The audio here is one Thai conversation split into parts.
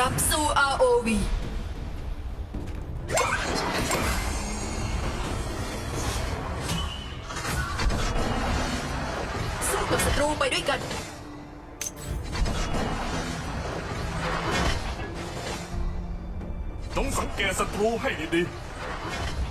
รับสู้ ROV สู้กับศัตรูไปด้วยกัน ต้องสังเกตศัตรูให้ดีๆ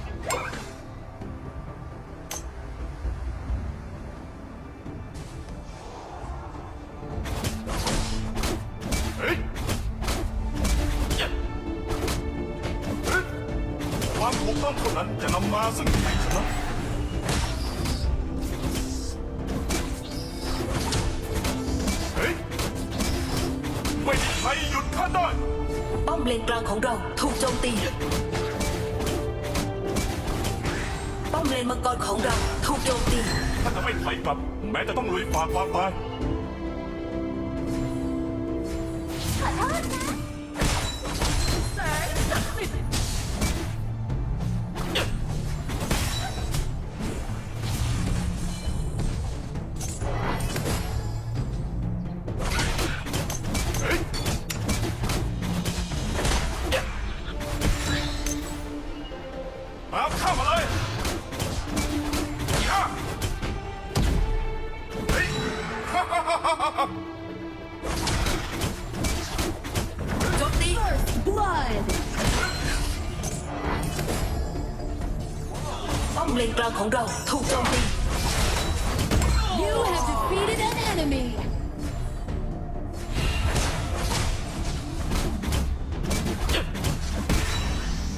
มาซึ่งชัยชนะเฮ้ยไม่มีใครหยุดข้าได้ป้อมเลนกลางของเราถูกโจมตี ป้อมเลนมังกรของเราถูกโจมตี ถ้าจะไม่ถอยกลับ แม้จะต้องลุยฝ่าความตาย โจมตี Blood! ป้อมเลนกลางของเราถูกโจมตี You have defeated an enemy!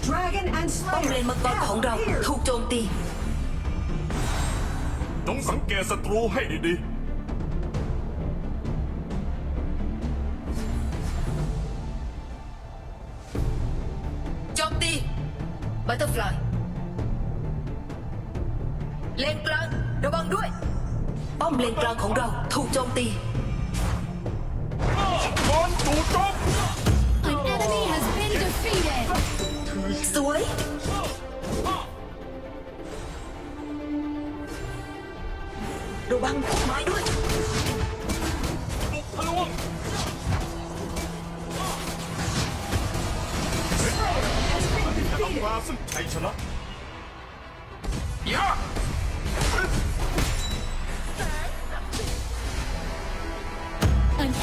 Dragon and ป้อมเล Slayer นมังกรของเรา have appeared. ถูกโจมตีจงสังเกตศัตรูให้ดีโเลนกลางของเราถูกโจมตี ๆก่อนจู่โจม An enemy has been defeated! สวย ระวังพุ่มไม้ด้วย บุกทะลวงจะนำมาซึ่งชัยชนะย่า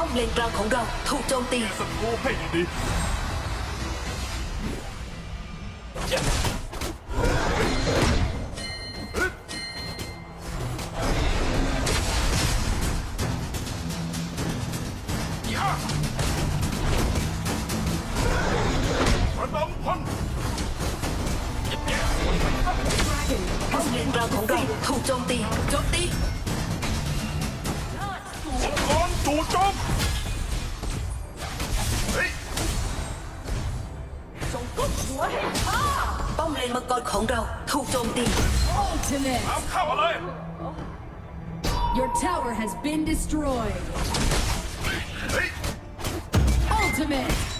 ป้อมเลนกลางของเราถูกโจมตีศัตรูให้ดี นมังกรของเราถูกโจมตี Ultimate! ตามเข้ามาเลย Your tower has been destroyed. เฮ้ย Ultimate!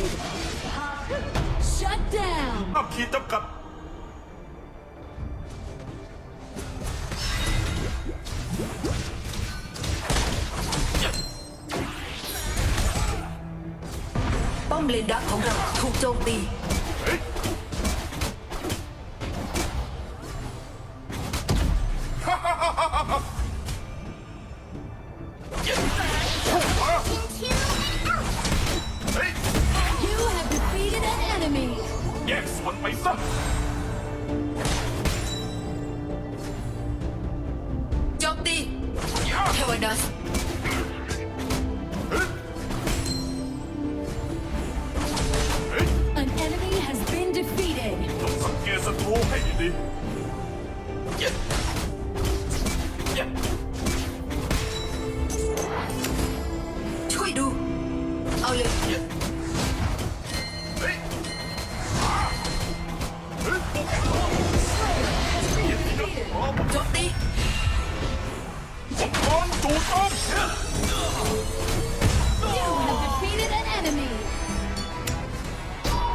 Destroyed. Shut down. ห้ามขีดจำกัด ป้อมเลนดักของเราถูกโจมตี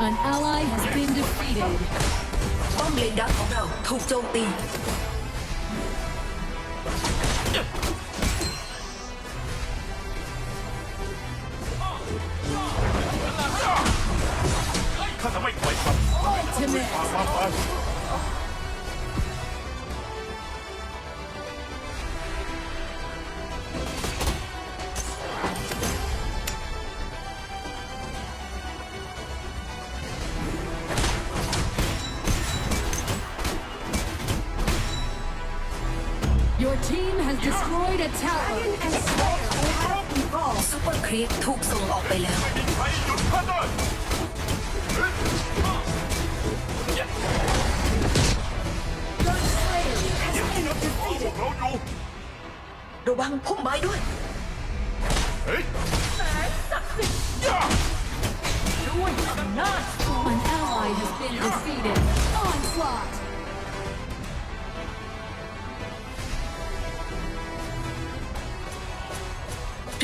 An ally has been defeated. ป้อมเลนดักของเราถูกโจมตี ข้าจะไม่ปล่อยครับ Ultimate. มามามา Your team has destroyed a tower. Dragon and Slayer have evolved. ซูเปอร์ครีปถูกส่งออกไปแล้ว ไม่มีใครหยุดข้าได้เฮ้ยเย้ Dark Slayer has เย็นดี been นะพวก defeated. เราอยู่ ระวังพุ่มไม้ด้วย เฮ้ยย่า An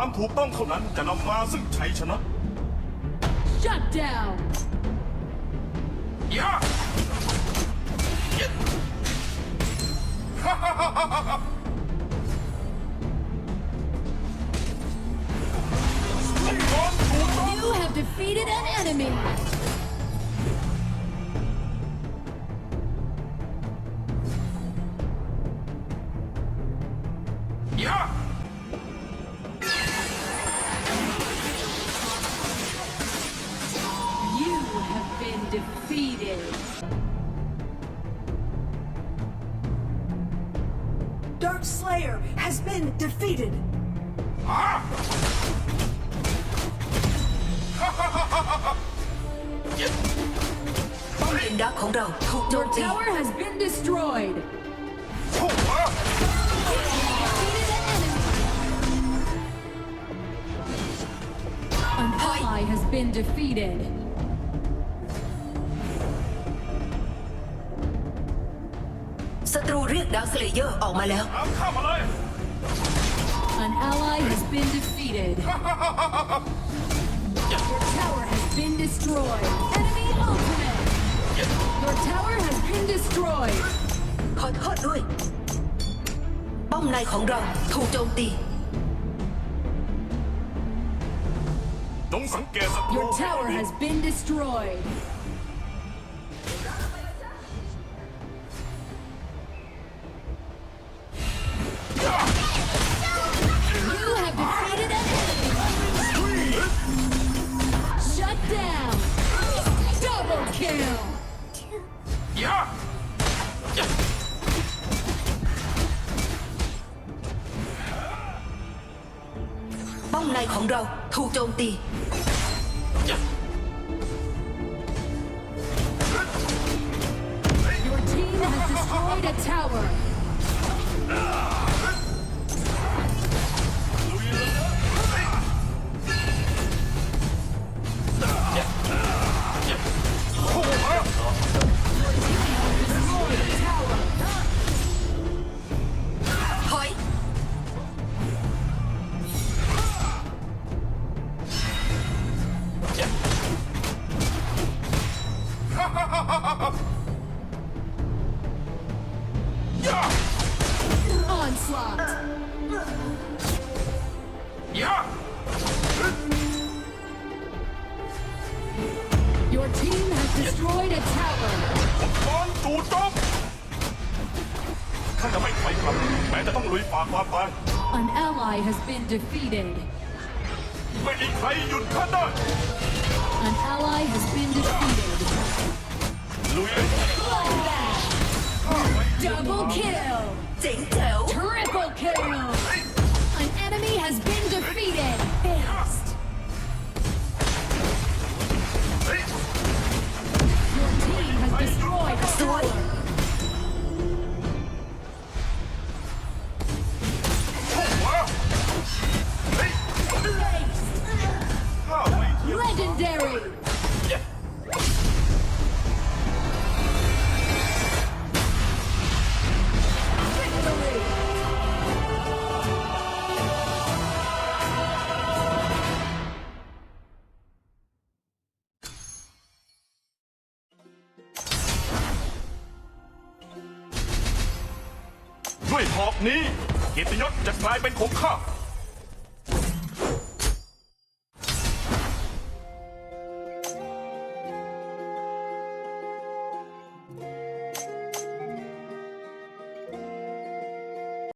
ความถูกต้องเท่านั้นจะนำมาซึ่งชัยชนะ Shut down. ย่าเย้ความถูกต้อง You have defeated an enemy. Dark Slayer has been defeated. Băng Your tower has been destroyed. An ally has been defeated. เรียกดาร์คสเลเยอร์ออกมาแล้วตามข้ามาเลย An ally has been defeated. Your tower has been destroyed. Enemy ultimate. Your tower has been destroyed. ขอโทษด้วย ป้อมในของเราถูกโจมตี จงสังเกตศัตรู Your tower has been destroyed. kill. Yeah. Bóng này ของเราถูกโจมตี Your team has destroyed a tower. กรณ์จู่โจมข้าจะไม่ถอยกลับแม้จะต้องลุยฝ่าความตาย An ally has been defeated. ไม่มีใครหยุดข้าได้ An ally has been defeated. ลุยเลย Double kill. เจ๋งแจ๋ว Triple kill. An enemy has been defeated. Fast. เฮ้ย Your destroyed. destroyed. ด้วยหอกนี้ เกียรติยศจะกลายเป็นของข้า